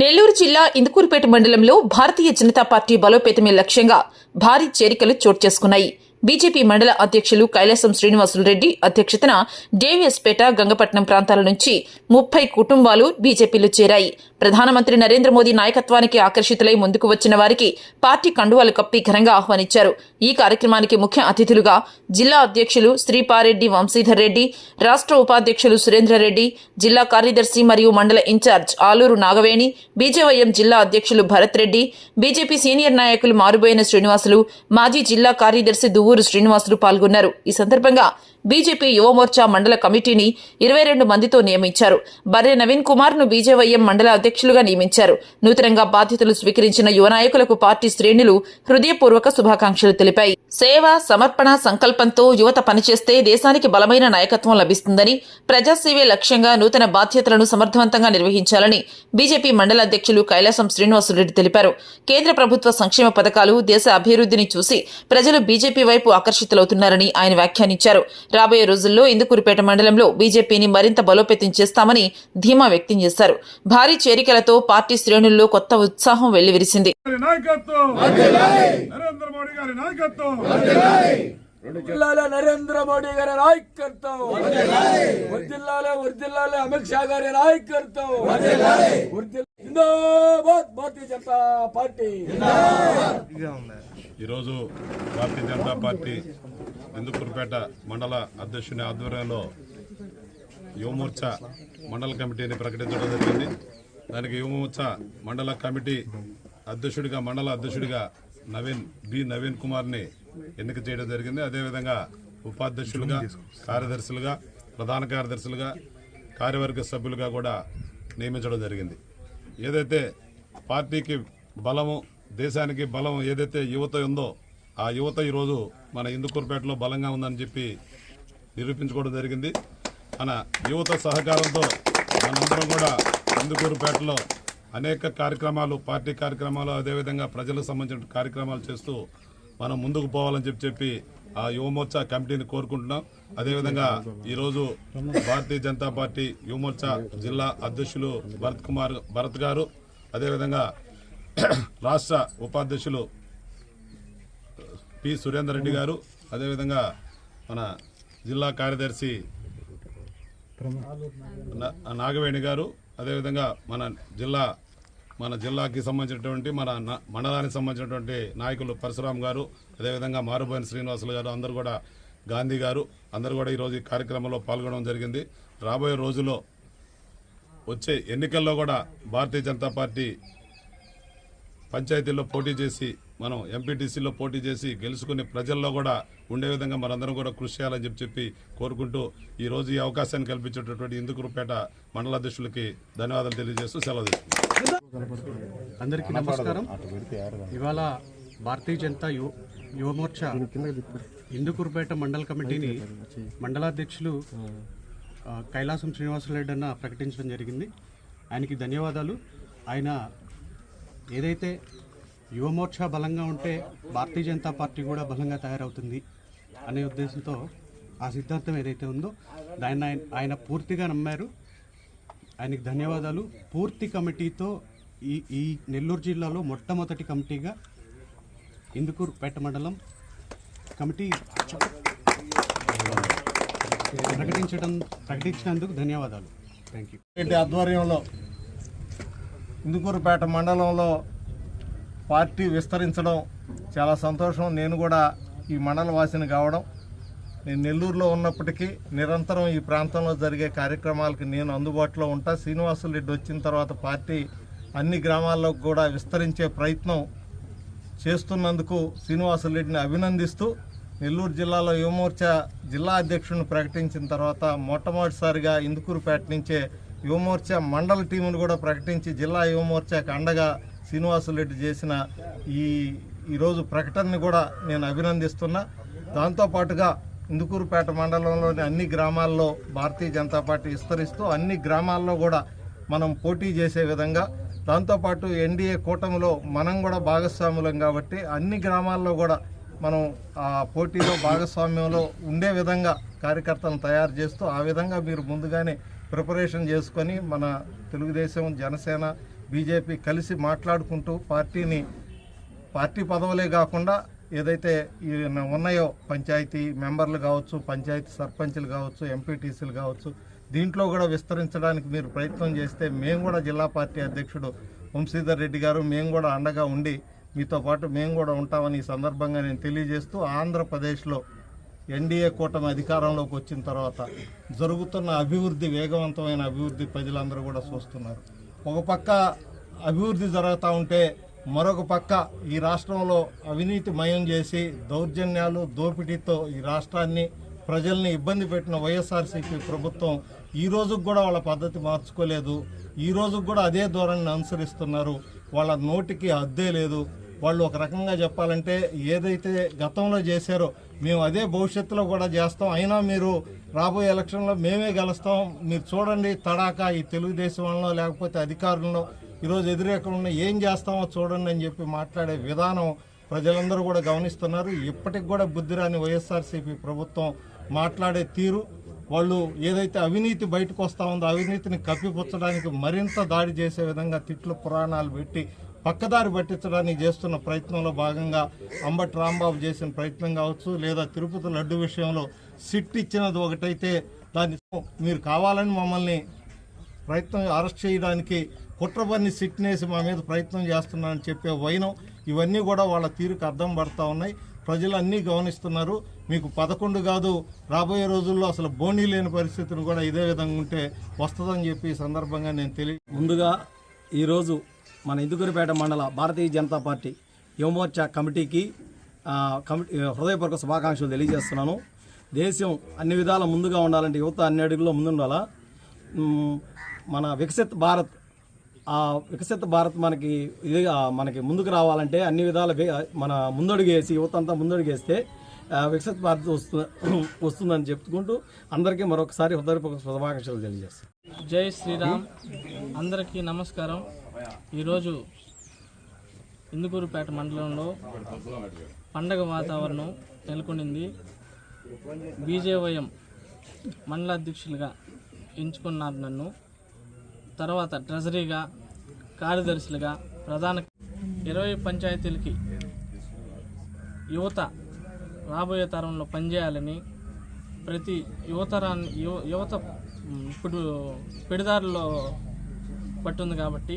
నెల్లూరు జిల్లా ఇందుకూరుపేట మండలంలో భారతీయ జనతా పార్టీ బలోపేతమే లక్ష్యంగా భారీ చేరికలు చోటు చేసుకున్నాయి. బీజేపీ మండల అధ్యక్షులు కైలాసం శ్రీనివాసులు రెడ్డి అధ్యక్షతన డేవియస్పేట గంగపట్నం ప్రాంతాల నుంచి ముప్పై కుటుంబాలు బీజేపీలో చేరాయి. ప్రధానమంత్రి నరేంద్ర మోదీ నాయకత్వానికి ఆకర్షితులై ముందుకు వచ్చిన వారికి పార్టీ కండువాలు కప్పి ఘనంగా ఆహ్వానించారు. ఈ కార్యక్రమానికి ముఖ్య అతిథులుగా జిల్లా అధ్యక్షులు శ్రీపారెడ్డి వంశీధర్ రెడ్డి రాష్ట్ర ఉపాధ్యక్షులు సురేంద్రరెడ్డి జిల్లా కార్యదర్శి మరియు మండల ఇన్ఛార్జ్ ఆలూరు నాగవేణి బీజేవైఎం జిల్లా అధ్యక్షులు భరత్ రెడ్డి బీజేపీ సీనియర్ నాయకులు మారుబోయిన శ్రీనివాసులు మాజీ జిల్లా కార్యదర్శి దువ్వూరు శ్రీనివాసులు పాల్గొన్నారు. ఈ సందర్భంగా బీజేపీ యువమోర్చా మండల కమిటీని ఇరవై రెండు మందితో నియమించారు. బర్రె నవీన్ కుమార్ను బీజేవైఎం మండల అధ్యక్షులుగా నియమించారు. నూతనంగా బాధ్యతలు స్వీకరించిన యువ నాయకులకు పార్టీ శ్రేణులు హృదయపూర్వక శుభాకాంక్షలు తెలిపాయి. సేవ సమర్పణ సంకల్పంతో యువత పనిచేస్తే దేశానికి బలమైన నాయకత్వం లభిస్తుందని ప్రజాసేవే లక్ష్యంగా నూతన బాధ్యతలను సమర్థవంతంగా నిర్వహించాలని బీజేపీ మండల అధ్యక్షులు కైలాసం శ్రీనివాసరెడ్డి తెలిపారు. కేంద్ర ప్రభుత్వ సంక్షేమ పథకాలు దేశ అభివృద్ధిని చూసి ప్రజలు బీజేపీ వైపు ఆకర్షితులవుతున్నారని ఆయన వ్యాఖ్యానించారు. రాబోయే రోజుల్లో ఇందుకూరుపేట మండలంలో బీజేపీని మరింత బలోపేతం చేస్తామని ధీమా వ్యక్తం చేశారు. భారీ చేరికలతో పార్టీ శ్రేణుల్లో కొత్త ఉత్సాహం వెల్లివిరిసింది. నరేంద్ర మోడీ గారి నాయకత్వం! జిల్లాలో నరేంద్ర మోడీ గారి నాయకత్వం! జిల్లాలో జిల్లాలో అమిత్ షా గారి నాయకత్వం! జిందాబాద్ భారతీయ జనతా పార్టీ. ఈరోజు భారతీయ జనతా పార్టీ ఇందుకూరుపేట మండల అధ్యక్షుని ఆధ్వర్యంలో యువమోర్చా మండల కమిటీని ప్రకటించడం జరిగింది. దానికి యువమోర్చా మండల కమిటీ అధ్యక్షుడిగా మండల అధ్యక్షుడిగా నవీన్ బి నవీన్ కుమార్ని ఎన్నిక చేయడం జరిగింది. అదేవిధంగా ఉపాధ్యక్షులుగా కార్యదర్శులుగా ప్రధాన కార్యదర్శులుగా కార్యవర్గ సభ్యులుగా కూడా నియమించడం జరిగింది. ఏదైతే పార్టీకి బలము దేశానికి బలం ఏదైతే యువత ఉందో ఆ యువత ఈరోజు మన ఇందుకూరుపేటలో బలంగా ఉందని చెప్పి నిరూపించుకోవడం జరిగింది. మన యువత సహకారంతో మనందరం కూడా ఇందుకూరుపేటలో అనేక కార్యక్రమాలు పార్టీ కార్యక్రమాలు అదేవిధంగా ప్రజలకు సంబంధించిన కార్యక్రమాలు చేస్తూ మనం ముందుకు పోవాలని చెప్పి చెప్పి ఆ యువమోర్చా కమిటీని కోరుకుంటున్నాం. అదేవిధంగా ఈరోజు భారతీయ జనతా పార్టీ యువమోర్చా జిల్లా అధ్యక్షులు భరత్ కుమార్ భరత్ గారు. అదేవిధంగా రాష్ట్ర ఉపాధ్యక్షులు పి సురేందర్ రెడ్డి గారు. అదేవిధంగా మన జిల్లా కార్యదర్శి నా- నాగవేణి గారు. అదేవిధంగా మన జిల్లా మన జిల్లాకి సంబంధించినటువంటి మన న- మండలానికి సంబంధించినటువంటి నాయకులు పరశురామ్ గారు అదేవిధంగా మారుబోయిన శ్రీనివాసులు గారు అందరూ కూడా గాంధీ గారు అందరూ కూడా ఈరోజు ఈ కార్యక్రమంలో పాల్గొనడం జరిగింది. రాబోయే రోజుల్లో వచ్చే ఎన్నికల్లో కూడా భారతీయ జనతా పార్టీ పంచాయతీల్లో పోటీ చేసి మనం ఎంపీటీసీలో పోటీ చేసి గెలుచుకుని ప్రజల్లో కూడా ఉండే విధంగా మనందరం కూడా కృషి చేయాలని చెప్పి చెప్పి కోరుకుంటూ ఈరోజు ఈ అవకాశాన్ని కల్పించేటటువంటి ఇందుకురుపేట మండల అధ్యక్షులకి ధన్యవాదాలు తెలియజేస్తూ సెలవు తీసుకుంటాం అందరికీ నమస్కారం. ఇవాళ భారతీయ జనతా యువ యువమోర్చా ఇందుకురుపేట మండల కమిటీని మండలాధ్యక్షులు కైలాసం శ్రీనివాసరెడ్డి అన్న ప్రకటించడం జరిగింది. ఆయనకి ధన్యవాదాలు. ఆయన ఏదైతే యువమోర్చ బలంగా ఉంటే భారతీయ జనతా పార్టీ కూడా బలంగా తయారవుతుంది అనే ఉద్దేశంతో ఆ సిద్ధాంతం ఏదైతే ఉందో దాన్ని ఆయన ఆయన పూర్తిగా నమ్మారు. ఆయనకి ధన్యవాదాలు. పూర్తి కమిటీతో ఈ ఈ నెల్లూరు జిల్లాలో మొట్టమొదటి కమిటీగా ఇందుకూరు పేట మండలం కమిటీ ప్రకటించడం ప్రకటించినందుకు ధన్యవాదాలు. థ్యాంక్ యూ ఆధ్వర్యంలో ఇందుకూరుపేట మండలంలో పార్టీ విస్తరించడం చాలా సంతోషం. నేను కూడా ఈ మండల వాసిని కావడం. నేను నెల్లూరులో ఉన్నప్పటికీ నిరంతరం ఈ ప్రాంతంలో జరిగే కార్యక్రమాలకి నేను అందుబాటులో ఉంటా. శ్రీనివాసులు రెడ్డి వచ్చిన తర్వాత పార్టీ అన్ని గ్రామాల్లోకి కూడా విస్తరించే ప్రయత్నం చేస్తున్నందుకు శ్రీనివాసులరెడ్డిని అభినందిస్తూ నెల్లూరు జిల్లాలో యువమోర్చా జిల్లా అధ్యక్షుడిని ప్రకటించిన తర్వాత మొట్టమొదటిసారిగా ఇందుకూరుపేట నుంచే యువమోర్చా మండల టీమును కూడా ప్రకటించి జిల్లా యువమోర్చాకు అండగా శ్రీనివాసులరెడ్డి చేసిన ఈ ఈరోజు ప్రకటనని కూడా నేను అభినందిస్తున్నా. దాంతోపాటుగా ఇందుకూరుపేట మండలంలోని అన్ని గ్రామాల్లో భారతీయ జనతా పార్టీ విస్తరిస్తూ అన్ని గ్రామాల్లో కూడా మనం పోటీ చేసే విధంగా దాంతోపాటు ఎన్డీఏ కూటమిలో మనం కూడా భాగస్వాములం కాబట్టి అన్ని గ్రామాల్లో కూడా మనం ఆ పోటీలో భాగస్వామ్యంలో ఉండే విధంగా కార్యకర్తలను తయారు చేస్తూ ఆ విధంగా మీరు ముందుగానే ప్రిపరేషన్ చేసుకొని మన తెలుగుదేశం జనసేన బీజేపీ కలిసి మాట్లాడుకుంటూ పార్టీని పార్టీ పదవులే కాకుండా ఏదైతే ఉన్నాయో పంచాయతీ మెంబర్లు కావచ్చు పంచాయతీ సర్పంచ్లు కావచ్చు ఎంపీటీసీలు కావచ్చు దీంట్లో కూడా విస్తరించడానికి మీరు ప్రయత్నం చేస్తే మేము కూడా జిల్లా పార్టీ అధ్యక్షుడు వంశీధర్ రెడ్డి గారు మేము కూడా అండగా ఉండి మీతో పాటు మేము కూడా ఉంటామని ఈ సందర్భంగా నేను తెలియజేస్తూ ఆంధ్రప్రదేశ్లో ఎన్డీఏ కూటమి అధికారంలోకి వచ్చిన తర్వాత జరుగుతున్న అభివృద్ధి వేగవంతమైన అభివృద్ధి ప్రజలందరూ కూడా చూస్తున్నారు. ఒక పక్క అభివృద్ధి జరుగుతూ ఉంటే మరొక పక్క ఈ రాష్ట్రంలో అవినీతి మయం చేసి దౌర్జన్యాలు దోపిడీతో ఈ రాష్ట్రాన్ని ప్రజల్ని ఇబ్బంది పెట్టిన వైఎస్ఆర్సీపీ ప్రభుత్వం ఈ రోజుకు కూడా వాళ్ళ పద్ధతి మార్చుకోలేదు. ఈ రోజుకు కూడా అదే ధోరణిని అనుసరిస్తున్నారు. వాళ్ళ నోటికి అద్దే లేదు. వాళ్ళు ఒక రకంగా చెప్పాలంటే ఏదైతే గతంలో చేశారో మేము అదే భవిష్యత్తులో కూడా చేస్తాం. అయినా మీరు రాబోయే ఎలక్షన్లో మేమే గెలుస్తాం. మీరు చూడండి తడాక ఈ తెలుగుదేశం వాళ్ళలో లేకపోతే అధికారులను ఈరోజు ఎదురేకుండా ఏం చేస్తామో చూడండి అని చెప్పి మాట్లాడే విధానం ప్రజలందరూ కూడా గమనిస్తున్నారు. ఇప్పటికి కూడా బుద్ధిరాని వైఎస్ఆర్సీపీ ప్రభుత్వం మాట్లాడే తీరు వాళ్ళు ఏదైతే అవినీతి బయటకు వస్తూ ఉందో అవినీతిని కప్పిపుచ్చడానికి మరింత దాడి చేసే విధంగా తిట్లు పురాణాలు పెట్టి పక్కదారి పట్టించడానికి చేస్తున్న ప్రయత్నంలో భాగంగా అంబటి రాంబాబు చేసిన ప్రయత్నం కావచ్చు లేదా తిరుపతి లడ్డు విషయంలో సిట్ ఇచ్చినది ఒకటైతే దాన్ని మీరు కావాలని మమ్మల్ని ప్రయత్నం అరెస్ట్ చేయడానికి కుట్రపన్ని సిట్నేసి మా మీద ప్రయత్నం చేస్తున్నారని చెప్పే వైనం ఇవన్నీ కూడా వాళ్ళ తీరుకు అర్థం పడతా ఉన్నాయి. ప్రజలు అన్నీ గమనిస్తున్నారు. మీకు పదకొండు కాదు రాబోయే రోజుల్లో అసలు బోనీ లేని పరిస్థితిని కూడా ఇదే విధంగా ఉంటే వస్తుందని చెప్పి ఈ సందర్భంగా నేను తెలియ ముందుగా ఈరోజు మన ఇందుకూరిపేట మండల భారతీయ జనతా పార్టీ యువమోర్చా కమిటీకి కమిటీ హృదయపూర్వక శుభాకాంక్షలు తెలియజేస్తున్నాను. దేశం అన్ని విధాల ముందుగా ఉండాలంటే యువత అన్ని అడుగుల్లో ముందుండాలా? మన వికసిత్ భారత్ ఆ వికసిత భారత్ మనకి ఇదిగా మనకి ముందుకు రావాలంటే అన్ని విధాల మన ముందడుగేసి యువత అంతా ముందడుగేస్తే వికసిత భారత్ వస్తు వస్తుందని చెప్పుకుంటూ అందరికీ మరొకసారి హృదయపూర్వక శుభాకాంక్షలు తెలియజేస్తాను జై శ్రీరామ్. అందరికీ నమస్కారం. ఈరోజు ఇందుకూరుపేట మండలంలో పండగ వాతావరణం నెలకొనింది. బీజేవైఎం మండల అధ్యక్షులుగా ఎంచుకున్నారు నన్ను. తర్వాత ట్రెజరీగా కార్యదర్శులుగా ప్రధాన ఇరవై పంచాయతీలకి యువత రాబోయే తరంలో పనిచేయాలని ప్రతి యువతరాన్ని యువ యువత ఇప్పుడు పెడిదారిలో పట్టుంది కాబట్టి